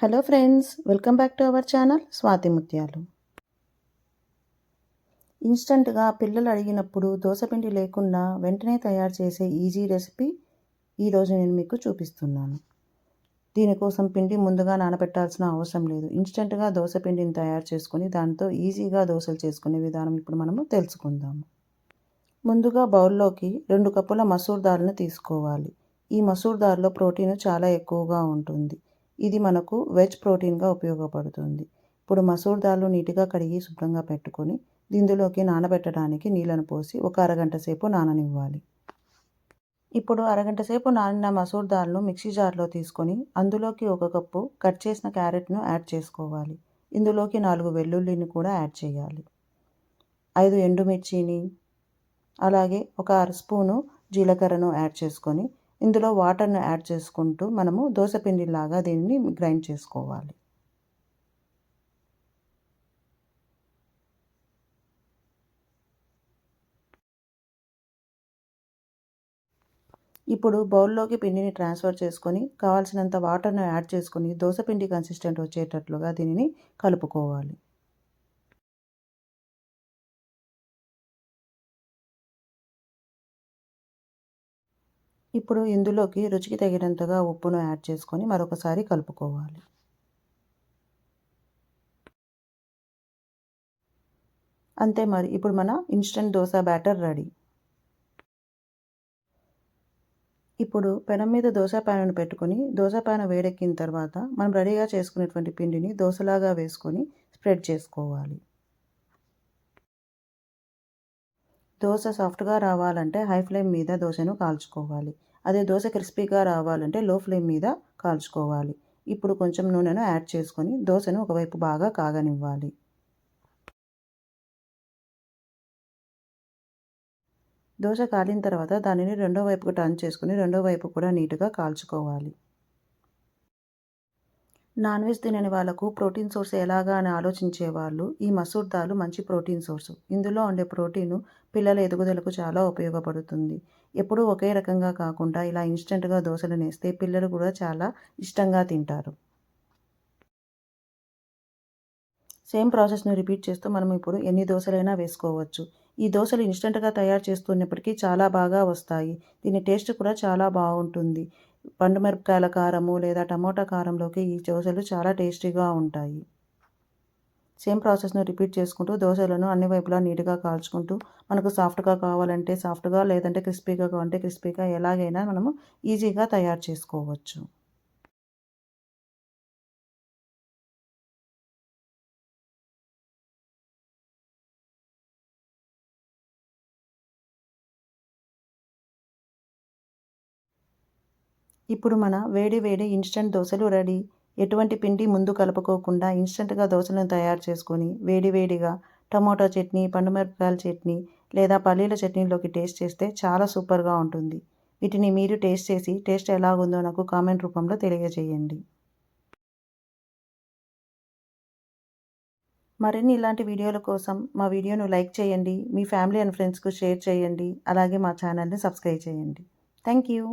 Hello friends welcome back to our channel Swathi Muthyalu. ఇన్స్టంట్గా పిల్లలు అడిగినప్పుడు దోశపిండి లేకుండా వెంటనే తయారు చేసే ఈజీ రెసిపీ ఈరోజు నేను మీకు చూపిస్తున్నాను. దీనికోసం పిండి ముందుగా నానబెట్టాల్సిన అవసరం లేదు. ఇన్స్టంట్గా దోశపిండిని తయారు చేసుకొని దాంతో ఈజీగా దోశలు చేసుకునే విధానం ఇప్పుడు మనము తెలుసుకుందాము ముందుగా బౌల్లోకి రెండు కప్పుల మసూర్ దాల్ని తీసుకోవాలి. ఈ మసూర్ దాల్లో ప్రోటీన్ చాలా ఎక్కువగా ఉంటుంది. ఇది మనకు వెజ్ ప్రోటీన్గా ఉపయోగపడుతుంది. ఇప్పుడు మసూర్ దాల్ నీట్గా కడిగి శుభ్రంగా పెట్టుకొని దీనిలోకి నానబెట్టడానికి నీళ్ళను పోసి ఒక అరగంట సేపు నాననివ్వాలి. ఇప్పుడు అరగంట సేపు నానిన మసూర్ దాల్ను మిక్సీ జార్లో తీసుకొని అందులోకి ఒక కప్పు కట్ చేసిన క్యారెట్ను యాడ్ చేసుకోవాలి. ఇందులోకి నాలుగు వెల్లుల్లిని కూడా యాడ్ చేయాలి. ఐదు ఎండుమిర్చిని అలాగే ఒక అర స్పూను జీలకర్రను యాడ్ చేసుకొని ఇందులో వాటర్ను యాడ్ చేసుకుంటూ మనము దోశపిండిలాగా దీన్ని గ్రైండ్ చేసుకోవాలి. ఇప్పుడు బౌల్లోకి పిండిని ట్రాన్స్ఫర్ చేసుకొని కావాల్సినంత వాటర్ను యాడ్ చేసుకొని దోశపిండి కన్సిస్టెంట్ వచ్చేటట్లుగా దీనిని కలుపుకోవాలి. ఇప్పుడు ఇందులోకి రుచికి తగినంతగా ఉప్పును యాడ్ చేసుకొని మరొకసారి కలుపుకోవాలి. అంతే మరి ఇప్పుడు మన ఇన్స్టెంట్ దోశ బ్యాటర్ రెడీ ఇప్పుడు పెనం మీద దోశ ప్యాన్ను పెట్టుకొని దోశ ప్యాన్ వేడెక్కిన తర్వాత మనం రెడీగా చేసుకునేటువంటి పిండిని దోశలాగా వేసుకొని స్ప్రెడ్ చేసుకోవాలి. దోశ సాఫ్ట్గా రావాలంటే హై ఫ్లేమ్ మీద దోశను కాల్చుకోవాలి. అదే దోశ క్రిస్పీగా రావాలంటే లో ఫ్లేమ్ మీద కాల్చుకోవాలి. ఇప్పుడు కొంచెం నూనెను యాడ్ చేసుకొని దోశను ఒకవైపు బాగా కాగనివ్వాలి. దోశ కాలిన తర్వాత దానిని రెండో వైపుకు టర్న్ చేసుకుని రెండో వైపు కూడా నీట్గా కాల్చుకోవాలి. నాన్ వెజ్ తినని వాళ్ళకు ప్రోటీన్ సోర్స్ ఎలాగా అని ఆలోచించే వాళ్ళు ఈ మసూర్ దాలు మంచి ప్రోటీన్ సోర్స్. ఇందులో ఉండే ప్రోటీను పిల్లల ఎదుగుదలకు చాలా ఉపయోగపడుతుంది. ఎప్పుడూ ఒకే రకంగా కాకుండా ఇలా ఇన్స్టెంట్గా దోశలు నేస్తే పిల్లలు కూడా చాలా ఇష్టంగా తింటారు. సేమ్ ప్రాసెస్ను రిపీట్ చేస్తూ మనం ఇప్పుడు ఎన్ని దోశలైనా వేసుకోవచ్చు. ఈ దోశలు ఇన్స్టెంట్గా తయారు చేస్తున్నప్పటికీ చాలా బాగా వస్తాయి. దీని టేస్ట్ కూడా చాలా బాగుంటుంది. పండుమిరపకాయల కారము లేదా టమోటా కారంలోకి ఈ దోశలు చాలా టేస్టీగా ఉంటాయి. సేమ్ ప్రాసెస్ను రిపీట్ చేసుకుంటూ దోశలను అన్ని వైపులా నీట్గా కాల్చుకుంటూ మనకు సాఫ్ట్గా కావాలంటే సాఫ్ట్గా లేదంటే క్రిస్పీగా కావాలంటే క్రిస్పీగా ఎలాగైనా మనము ఈజీగా తయారు చేసుకోవచ్చు. ఇప్పుడు మన వేడి వేడి ఇన్స్టెంట్ దోశలు రెడీ. ఎటువంటి పిండి ముందు కలుపుకోకుండా ఇన్స్టెంట్గా దోశలను తయారు చేసుకొని వేడి వేడిగా టమోటా చట్నీ పండుమిరపకాయల చట్నీ లేదా పల్లీల చట్నీలోకి టేస్ట్ చేస్తే చాలా సూపర్గా ఉంటుంది. వీటిని మీరు టేస్ట్ చేసి టేస్ట్ ఎలాగుందో నాకు కామెంట్ రూపంలో తెలియజేయండి. మరిన్ని ఇలాంటి వీడియోల కోసం మా వీడియోను లైక్ చేయండి మీ ఫ్యామిలీ అండ్ ఫ్రెండ్స్కు షేర్ చేయండి అలాగే మా ఛానల్ని సబ్స్క్రైబ్ చేయండి. Thank you